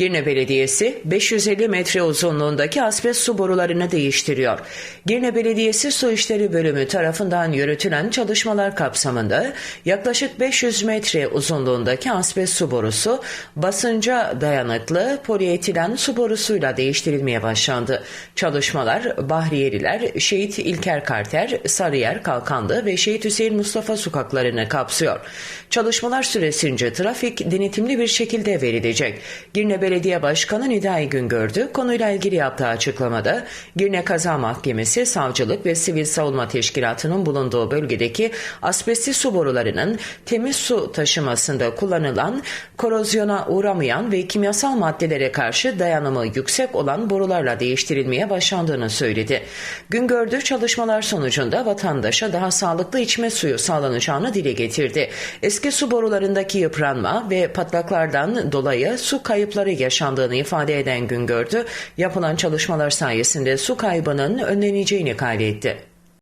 Girne Belediyesi 550 metre uzunluğundaki asbest su borularını değiştiriyor. Girne Belediyesi Su İşleri Bölümü tarafından yürütülen çalışmalar kapsamında yaklaşık 500 metre uzunluğundaki asbest su borusu basınca dayanıklı polietilen su borusuyla değiştirilmeye başlandı. Çalışmalar Bahriyeliler, Şehit İlker Karter, Sarıyer, Kalkanlı ve Şehit Hüseyin Mustafa sokaklarını kapsıyor. Çalışmalar süresince trafik denetimli bir şekilde verilecek. Girne Belediye Başkanı Nidai Güngördü konuyla ilgili yaptığı açıklamada Girne Kaza Mahkemesi, Savcılık ve Sivil Savunma Teşkilatı'nın bulunduğu bölgedeki asbestli su borularının temiz su taşımasında kullanılan korozyona uğramayan ve kimyasal maddelere karşı dayanımı yüksek olan borularla değiştirilmeye başlandığını söyledi. Güngördü çalışmalar sonucunda vatandaşa daha sağlıklı içme suyu sağlanacağını dile getirdi. Eski su borularındaki yıpranma ve patlaklardan dolayı su kayıpları yaşandığını ifade eden Güngördü, yapılan çalışmalar sayesinde su kaybının önleneceğini kaydetti.